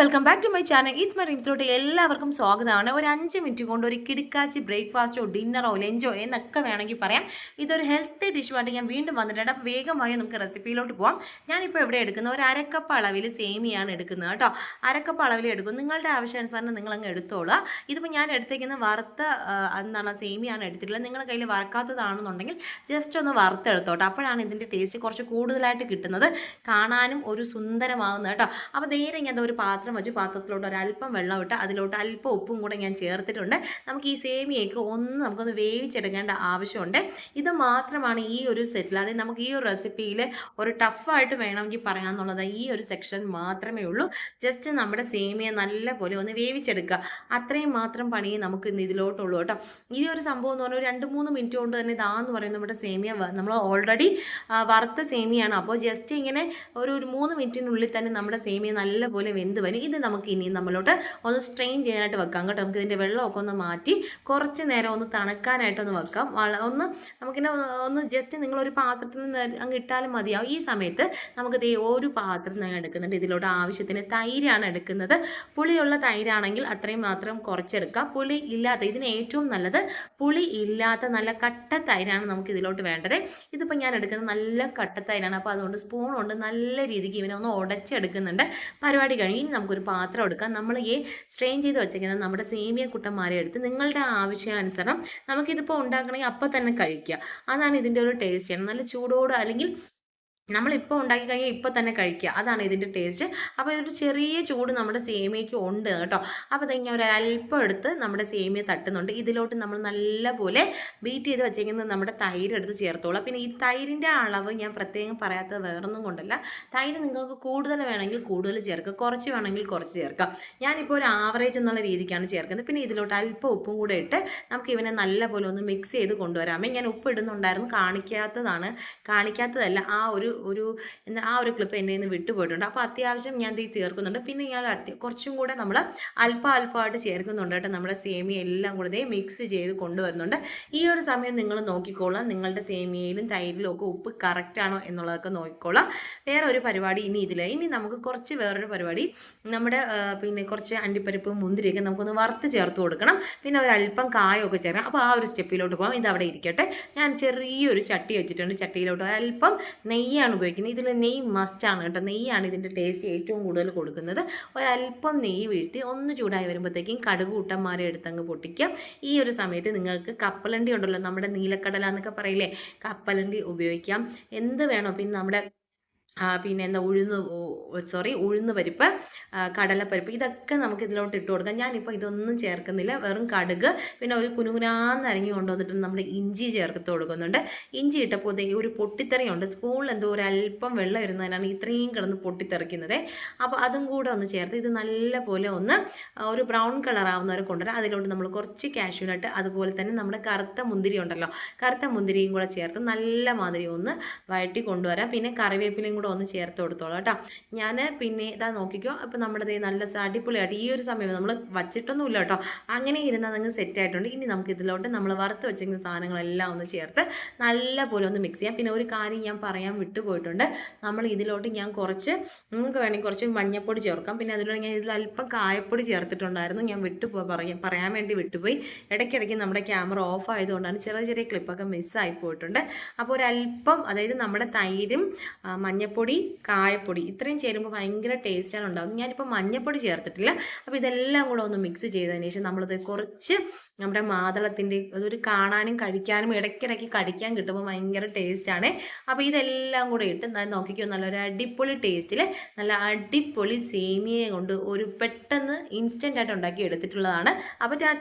Welcome back to my channel is my റീംസിലോട്ട് എല്ലാവർക്കും സ്വാഗതമാണ്. ഒരു അഞ്ച് മിനിറ്റ് കൊണ്ട് ഒരു കിടക്കാച്ചി ബ്രേക്ക്ഫാസ്റ്റോ ഡിന്നറോ ലഞ്ചോ എന്നൊക്കെ വേണമെങ്കിൽ പറയാം. ഇതൊരു ഹെൽത്തി ഡിഷുമായിട്ട് ഞാൻ വീണ്ടും വന്നിട്ടുണ്ട്. അപ്പോൾ വേഗമായി നമുക്ക് റെസിപ്പിയിലോട്ട് പോവാം. ഞാനിപ്പോൾ ഇവിടെ എടുക്കുന്ന ഒരു അരക്കപ്പ് അളവിൽ സേമിയാണ് എടുക്കുന്നത് കേട്ടോ. അരക്കപ്പ് അളവിൽ എടുക്കും. നിങ്ങളുടെ ആവശ്യാനുസരണം നിങ്ങൾ അങ്ങ് എടുത്തോളുക. ഇതിപ്പോൾ ഞാൻ എടുത്തേക്കുന്ന വറുത്ത എന്താണ് സേമിയാണ് എടുത്തിട്ടുള്ളത്. നിങ്ങളുടെ കയ്യിൽ വറക്കാത്തതാണെന്നുണ്ടെങ്കിൽ ജസ്റ്റ് ഒന്ന് വറുത്തെടുത്തോട്ടെ. അപ്പോഴാണ് ഇതിന്റെ ടേസ്റ്റ് കുറച്ച് കൂടുതലായിട്ട് കിട്ടുന്നത്. കാണാനും ഒരു സുന്ദരമാകുന്നത് കേട്ടോ. അപ്പോൾ നേരെ ഞാൻ ഒരു പാത്രം വെച്ച് പാത്രത്തിലോട്ട് ഒരല്പം വെള്ളം ഇട്ട് അതിലോട്ട് അല്പം ഉപ്പും കൂടെ ഞാൻ ചേർത്തിട്ടുണ്ട്. നമുക്ക് ഈ സേമിയയ്ക്ക് ഒന്ന് നമുക്കൊന്ന് വേവിച്ചെടുക്കേണ്ട ആവശ്യമുണ്ട്. ഇത് മാത്രമാണ് ഈ ഒരു സെറ്റിൽ അതായത് നമുക്ക് ഈ ഒരു റെസിപ്പിയിൽ ഒരു ടഫായിട്ട് വേണമെങ്കിൽ പറയാമെന്നുള്ളത് ഈ ഒരു സെക്ഷൻ മാത്രമേ ഉള്ളൂ. ജസ്റ്റ് നമ്മുടെ സേമിയ നല്ല പോലെ ഒന്ന് വേവിച്ചെടുക്കുക. അത്രയും മാത്രം പണിയേ നമുക്ക് ഇന്ന് ഇതിലോട്ടുള്ളൂ കേട്ടോ. ഈ ഒരു സംഭവം എന്ന് പറഞ്ഞാൽ രണ്ട് മൂന്ന് മിനിറ്റ് കൊണ്ട് തന്നെ ഇതാന്ന് പറയുന്നത് നമ്മുടെ സേമിയ നമ്മൾ ഓൾറെഡി വറുത്ത സേമിയാണ്. അപ്പോൾ ജസ്റ്റ് ഇങ്ങനെ ഒരു ഒരു മൂന്ന് മിനിറ്റിനുള്ളിൽ തന്നെ നമ്മുടെ സേമിയ നല്ലപോലെ വെന്ത് വരും. ഇത് നമുക്ക് ഇനി നമ്മളോട്ട് ഒന്ന് സ്ട്രെയിൻ ചെയ്യാനായിട്ട് വെക്കാം കേട്ടോ. നമുക്ക് ഇതിന്റെ വെള്ളമൊക്കെ ഒന്ന് മാറ്റി കുറച്ച് നേരം ഒന്ന് തണുക്കാനായിട്ട് ഒന്ന് വെക്കാം ഒന്ന് നമുക്കിന്നെ ഒന്ന് ജസ്റ്റ് നിങ്ങളൊരു പാത്രത്തിൽ നിന്ന് അങ്ങ് ഇട്ടാലും മതിയാവും. ഈ സമയത്ത് നമുക്ക് ദേ ഒരു പാത്രം ഞാൻ എടുക്കുന്നുണ്ട്. ഇതിലോട്ട് ആവശ്യത്തിന് തൈരാണ് എടുക്കുന്നത്. പുളിയുള്ള തൈരാണെങ്കിൽ അത്രയും മാത്രം കുറച്ചെടുക്കാം. പുളി ഇല്ലാത്ത ഇതിന് ഏറ്റവും നല്ലത് പുളി ഇല്ലാത്ത നല്ല കട്ട തൈരാണ് നമുക്ക് ഇതിലോട്ട് വേണ്ടത്. ഇതിപ്പോൾ ഞാൻ എടുക്കുന്നത് നല്ല കട്ട തൈരാണ്. അപ്പോൾ അതുകൊണ്ട് സ്പൂൺ കൊണ്ട് നല്ല രീതിക്ക് ഇവനെ ഒന്ന് ഉടച്ചെടുക്കുന്നുണ്ട്. പരിപാടി കഴിഞ്ഞ് ഇനി നമുക്കൊരു പാത്രം എടുക്കാം. നമ്മൾ ഈ സ്ട്രെയിൻ ചെയ്ത് വെച്ചേക്കുന്നത് നമ്മുടെ സേമിയ കുട്ടന്മാരെ എടുത്ത് നിങ്ങളുടെ ആവശ്യാനുസരണം നമുക്കിതിപ്പോൾ ഉണ്ടാക്കണമെങ്കിൽ അപ്പം തന്നെ കഴിക്കുക. അതാണ് ഇതിന്റെ ഒരു ടേസ്റ്റ് നല്ല ചൂടോടെ അല്ലെങ്കിൽ നമ്മളിപ്പോൾ ഉണ്ടാക്കി കഴിഞ്ഞാൽ ഇപ്പോൾ തന്നെ കഴിക്കുക അതാണ് ഇതിന്റെ ടേസ്റ്റ് അപ്പോൾ ഇതൊരു ചെറിയ ചൂട് നമ്മുടെ സേമിയയ്ക്ക് ഉണ്ട് കേട്ടോ. അപ്പോൾ അത് ഒരു അല്പം എടുത്ത് നമ്മുടെ സേമിയ തട്ടുന്നുണ്ട്. ഇതിലോട്ട് നമ്മൾ നല്ലപോലെ ബീറ്റ് ചെയ്ത് വെച്ചേക്കുന്നത് നമ്മുടെ തൈര് എടുത്ത് ചേർത്തോളാം. പിന്നെ ഈ തൈരിന്റെ അളവ് ഞാൻ പ്രത്യേകം പറയാത്തത് വേറൊന്നും കൊണ്ടല്ല. തൈര് നിങ്ങൾക്ക് കൂടുതൽ വേണമെങ്കിൽ കൂടുതൽ ചേർക്കുക കുറച്ച് വേണമെങ്കിൽ കുറച്ച് ചേർക്കാം. ഞാനിപ്പോൾ ഒരു ആവറേജ് എന്നുള്ള രീതിക്കാണ് ചേർക്കുന്നത്. പിന്നെ ഇതിലോട്ട് അല്പം ഉപ്പും കൂടെ ഇട്ട് നമുക്ക് ഇവനെ നല്ലപോലെ ഒന്ന് മിക്സ് ചെയ്ത് കൊണ്ടുവരാമേ ഞാൻ ഉപ്പ് ഇടുന്നുണ്ടായിരുന്നു. കാണിക്കാത്തതാണ്. കാണിക്കാത്തതല്ല. ആ ഒരു ഒരു ആ ഒരു ക്ലിപ്പ് എന്റെ നിന്ന് വിട്ടുപോയിട്ടുണ്ട് അപ്പോൾ അത്യാവശ്യം ഞാൻ ഇത് ചേർക്കുന്നുണ്ട് പിന്നെ ഞാൻ കുറച്ചും കൂടെ നമ്മൾ അല്പ അല്പമായിട്ട് ചേർക്കുന്നുണ്ട് കേട്ടോ. നമ്മുടെ സേമിയ എല്ലാം കൂടെ മിക്സ് ചെയ്ത് കൊണ്ടുവരുന്നുണ്ട്. ഈ ഒരു സമയം നിങ്ങൾ നോക്കിക്കോളാം. നിങ്ങളുടെ സേമിയയിലും തൈരിലും ഒക്കെ ഉപ്പ് കറക്റ്റാണോ എന്നുള്ളതൊക്കെ നോക്കിക്കോളാം. വേറെ ഒരു പരിപാടി ഇനി ഇതില്ല ഇനി നമുക്ക് കുറച്ച് വേറൊരു പരിപാടി. നമ്മുടെ പിന്നെ കുറച്ച് അണ്ടിപ്പരിപ്പ് മുന്തിരിയൊക്കെ നമുക്കൊന്ന് വറുത്ത് ചേർത്ത് കൊടുക്കണം. പിന്നെ ഒരല്പം കായമൊക്കെ ചേർക്കണം. അപ്പോൾ ആ ഒരു സ്റ്റെപ്പിലോട്ട് പോകാം ഇത് അവിടെ ഇരിക്കട്ടെ. ഞാൻ ചെറിയൊരു ചട്ടി വെച്ചിട്ടുണ്ട്. ചട്ടിയിലോട്ട് അല്പം നെയ്യാണ് ഉപയോഗിക്കുന്നത്. ഇതിൽ നെയ്യ് മസ്റ്റാണ് കേട്ടോ. നെയ്യാണ് ഇതിന്റെ ടേസ്റ്റ് ഏറ്റവും കൂടുതൽ കൊടുക്കുന്നത്. ഒരല്പം നെയ്യ് വീഴ്ത്തി ഒന്ന് ചൂടായി വരുമ്പോഴത്തേക്കും കടുക് കൂട്ടന്മാരെ എടുത്തങ്ങ് പൊട്ടിക്കുക ഈ ഒരു സമയത്ത് നിങ്ങൾക്ക് കപ്പലണ്ടി ഉണ്ടല്ലോ നമ്മുടെ നീലക്കടല എന്നൊക്കെ പറയില്ലേ? കപ്പലണ്ടി ഉപയോഗിക്കാം. എന്ത് വേണോ പിന്നെ നമ്മുടെ പിന്നെ എന്താ ഉഴുന്ന് സോറി ഉഴുന്ന് പരിപ്പ് കടലപ്പരിപ്പ് ഇതൊക്കെ നമുക്ക് ഇതിലോട്ട് ഇട്ട് കൊടുക്കാം. ഞാനിപ്പോൾ ഇതൊന്നും ചേർക്കുന്നില്ല. വെറും കടുക് പിന്നെ ഒരു കുനുകുനാന്ന് അരങ്ങി കൊണ്ടുവന്നിട്ട് നമ്മൾ ഇഞ്ചി ചേർത്ത് കൊടുക്കുന്നുണ്ട്. ഇഞ്ചി ഇട്ടപ്പോൾ ഒരു പൊട്ടിത്തെറിയുണ്ട്. സ്പൂണിൽ എന്തോ ഒരു അല്പം വെള്ളം ഇരുന്നതിനാണ് ഇത്രയും കിടന്ന് പൊട്ടിത്തെറിക്കുന്നത്. അപ്പോൾ അതും കൂടെ ഒന്ന് ചേർത്ത് ഇത് നല്ല പോലെ ഒന്ന് ഒരു ബ്രൗൺ കളർ ആവുന്നവരെ കൊണ്ടുവരാം. അതിലോട്ട് നമ്മൾ കുറച്ച് കാഷ്യൂനട്ട് അതുപോലെ തന്നെ നമ്മുടെ കറുത്ത മുന്തിരി ഉണ്ടല്ലോ. കറുത്ത മുന്തിരിയും കൂടെ ചേർത്ത് നല്ല മാതിരി ഒന്ന് വഴറ്റി കൊണ്ടുവരാം. പിന്നെ കറിവേപ്പിലയും കൂടെ ഒന്ന് ചേർത്ത് കൊടുത്തോളാം കേട്ടോ. ഞാൻ പിന്നെ ഇതാ നോക്കിക്കോ അപ്പോൾ നമ്മുടെ നല്ല അടിപൊളിയായിട്ട് ഈ ഒരു സമയം നമ്മൾ വച്ചിട്ടൊന്നുമില്ല കേട്ടോ. അങ്ങനെ ഇരുന്നാൽ അങ്ങ് സെറ്റ് ആയിട്ടുണ്ട്. ഇനി നമുക്ക് ഇതിലോട്ട് നമ്മൾ വറുത്ത് വെച്ചിരിക്കുന്ന സാധനങ്ങളെല്ലാം ഒന്ന് ചേർത്ത് നല്ല പോലെ ഒന്ന് മിക്സ് ചെയ്യാം. പിന്നെ ഒരു കാര്യം ഞാൻ പറയാൻ വിട്ടുപോയിട്ടുണ്ട് നമ്മൾ ഇതിലോട്ട് ഞാൻ കുറച്ച് നിങ്ങൾക്ക് വേണമെങ്കിൽ കുറച്ച് മഞ്ഞപ്പൊടി ചേർക്കാം. പിന്നെ അതിലൂടെ ഞാൻ ഇതിൽ അല്പം കായപ്പൊടി ചേർത്തിട്ടുണ്ടായിരുന്നു. ഞാൻ വിട്ടുപോയി പറയാൻ പറയാൻ വേണ്ടി വിട്ടുപോയി. ഇടയ്ക്കിടയ്ക്ക് നമ്മുടെ ക്യാമറ ഓഫ് ആയതുകൊണ്ടാണ് ചെറിയ ചെറിയ ക്ലിപ്പൊക്കെ മിസ്സായി പോയിട്ടുണ്ട്. അപ്പോൾ ഒരല്പം അതായത് നമ്മുടെ തൈരും ആ, മഞ്ഞപ്പൊടി കായപ്പൊടി ഇത്രയും ചേരുമ്പോൾ ഭയങ്കര ടേസ്റ്റാണ് ഉണ്ടാകുന്നത് ഞാനിപ്പോൾ മഞ്ഞപ്പൊടി ചേർത്തിട്ടില്ല. അപ്പോൾ ഇതെല്ലാം കൂടെ ഒന്ന് മിക്സ് ചെയ്തതിന് ശേഷം നമ്മളത് കുറച്ച് നമ്മുടെ മാതളത്തിന്റെ അതൊരു കാണാനും കഴിക്കാനും ഇടയ്ക്കിടയ്ക്ക് കടിക്കാൻ കിട്ടുമ്പോൾ ഭയങ്കര ടേസ്റ്റാണ് അപ്പോൾ ഇതെല്ലാം കൂടെ ഇട്ട് നോക്കിക്കോ നല്ലൊരു അടിപൊളി ടേസ്റ്റിൽ നല്ല അടിപൊളി സേമിയ കൊണ്ട് ഒരു പെട്ടെന്ന് ഇൻസ്റ്റന്റ് ആയിട്ട് ഉണ്ടാക്കി എടുത്തിട്ടുള്ളതാണ്. അപ്പോൾ ടാറ്റ